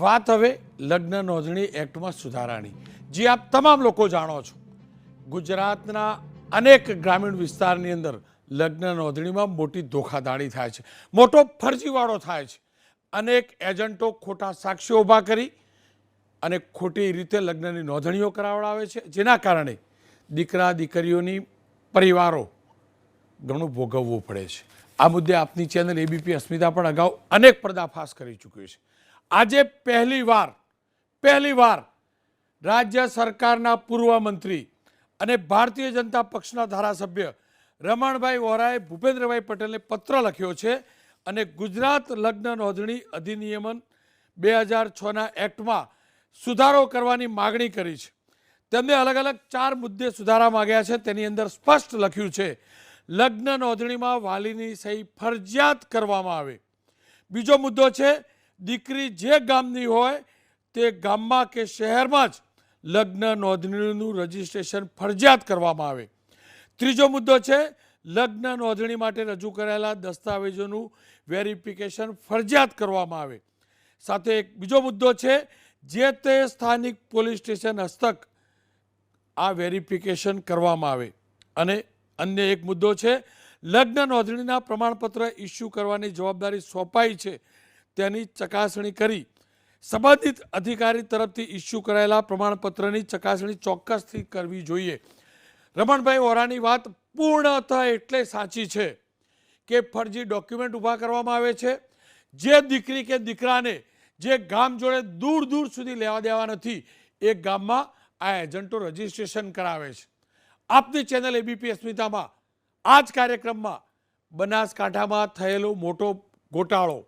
વાત હવે લગ્ન નોંધણી એક્ટમાં સુધારાની. જે આપ તમામ લોકો જાણો છો. ગુજરાતના અનેક ગ્રામીણ વિસ્તારની અંદર લગ્ન નોંધણીમાં મોટી ધોખાધાડી થાય છે. મોટો ફરજીવાળો થાય છે. અનેક એજન્ટો ખોટા સાક્ષીઓ ઊભા કરી અને ખોટી રીતે લગ્નની નોંધણીઓ કરાવડાવે છે. જેના કારણે દીકરા, દીકરીઓની પરિવારો ઘણું ભોગવવું પડે છે. આ મુદ્દે આપની ચેનલ એબીપી અસ્મિતા પણ અગાઉ અનેક પર્દાફાશ કરી ચૂક્યું છે. આજે પહેલીવાર પહેલીવાર રાજ્ય સરકારના પૂર્વ મંત્રી અને ભારતીય જનતા પક્ષના ધારાસભ્ય રમણભાઈ વોરાએ ભૂપેન્દ્રભાઈ પટેલને પત્ર લખ્યો છે અને ગુજરાત લગ્ન નોંધણી અધિનિયમન બે હજાર છના એક્ટમાં સુધારો કરવાની માગણી કરી છે. તેમને અલગ અલગ ચાર મુદ્દે સુધારા માગ્યા છે. તેની અંદર સ્પષ્ટ લખ્યું છે, લગ્ન નોંધણીમાં વાલીની સહી ફરજિયાત કરવામાં આવે. બીજો મુદ્દો છે દીકરી જે ગામની હોય તે ગામમાં કે શહેરમાં જ લગ્ન નોંધણીનું રજીસ્ટ્રેશન ફરજિયાત કરવામાં આવે. ત્રીજો મુદ્દો છે, લગ્ન નોંધણી માટે રજૂ કરાયેલા દસ્તાવેજોનું વેરિફિકેશન ફરજિયાત કરવામાં આવે. સાથે એક બીજો મુદ્દો છે, જે તે સ્થાનિક પોલીસ સ્ટેશન હસ્તક આ વેરિફિકેશન કરવામાં આવે. અને અન્ય એક મુદ્દો છે, લગ્ન નોંધણીના પ્રમાણપત્ર ઇસ્યુ કરવાની જવાબદારી સોંપાઈ છે. તેની ચકાસણી કરી. સંબંધિત અધિકારી તરફથી ઇસ્યુ કરાયેલા પ્રમાણપત્રની ચકાસણી ચોક્કસથી કરવી જોઈએ. રમણભાઈ વોરાની વાત પૂર્ણતઃ એટલે સાચી છે કે ફરજી ડોક્યુમેન્ટ ઊભા કરવામાં આવે છે. જે દીકરી કે દીકરાને જે ગામ જોડે દૂર દૂર સુધી લેવા દેવા નથી, એ ગામમાં આ એજન્ટો રજીસ્ટ્રેશન કરાવે છે. આપની ચેનલ એબીપી અસ્મિતામાં આ જ કાર્યક્રમમાં બનાસકાંઠામાં થયેલો મોટો ગોટાળો.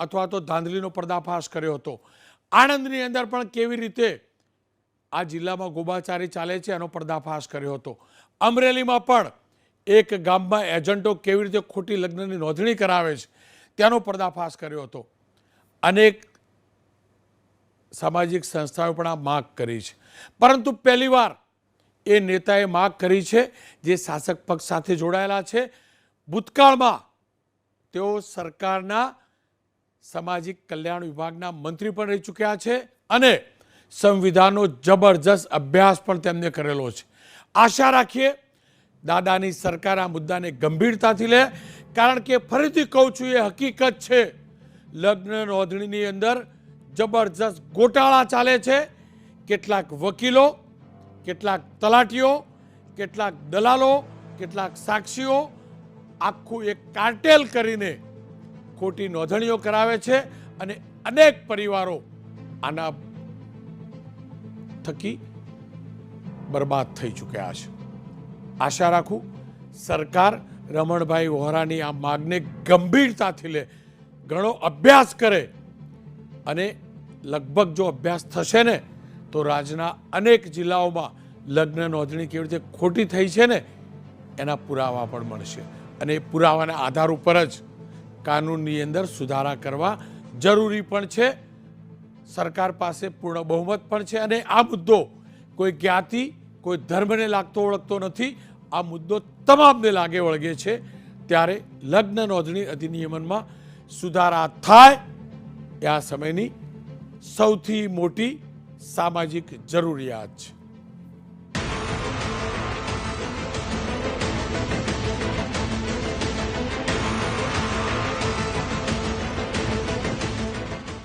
અથવા તો ધાંધલીનો પર્દાફાશ કર્યો હતો. આણંદની અંદર પણ કેવી રીતે આ જિલ્લામાં ગોબાચારી ચાલે છે એનો પર્દાફાશ કર્યો હતો. અમરેલીમાં પણ એક ગામમાં એજન્ટો કેવી રીતે ખોટી લગ્નની નોંધણી કરાવે છે તેનો પર્દાફાશ કર્યો હતો. અનેક સામાજિક સંસ્થાઓ પણ આ માગ કરી છે. પરંતુ પહેલીવાર એ નેતાએ માગ કરી છે જે શાસક પક્ષ સાથે જોડાયેલા છે. ભૂતકાળમાં તેઓ સરકારના સામાજિક કલ્યાણ વિભાગના મંત્રી પણ રહી ચૂક્યા છે અને સંવિધાનનો જબરજસ્ત અભ્યાસ પણ તેમને કરેલો છે. આશા રાખીએ દાદાની સરકાર આ મુદ્દાને ગંભીરતાથી લે, કારણ કે ફરીથી કહું છું, એ હકીકત છે. લગ્ન નોંધણીની અંદર જબરજસ્ત ગોટાળા ચાલે છે. કેટલાક વકીલો, કેટલાક તલાટીઓ, કેટલાક દલાલો, કેટલાક સાક્ષીઓ આખું એક કાર્ટેલ કરીને ખોટી નોંધણીઓ કરાવે છે અને અનેક પરિવારો આના થકી બરબાદ થઈ ચૂક્યા છે. આશા રાખું સરકાર રમણભાઈ વોહરાની આ માગને ગંભીરતાથી લે, ઘણો અભ્યાસ કરે અને લગભગ જો અભ્યાસ થશે ને, તો રાજ્યના અનેક જિલ્લાઓમાં લગ્ન નોંધણી કેવી રીતે ખોટી થઈ છે ને, એના પુરાવા પણ મળશે. અને એ પુરાવાના આધાર ઉપર જ કાનૂનની અંદર સુધારા કરવા જરૂરી પણ છે. સરકાર પાસે પૂર્ણ બહુમત પણ છે અને આ મુદ્દો કોઈ જ્ઞાતિ, કોઈ ધર્મને લાગતો ઓળખતો નથી. આ મુદ્દો તમામને લાગે વળગે છે. ત્યારે લગ્ન નોંધણી અધિનિયમનમાં સુધારા થાય એ આ સમયની સૌથી મોટી સામાજિક જરૂરિયાત છે.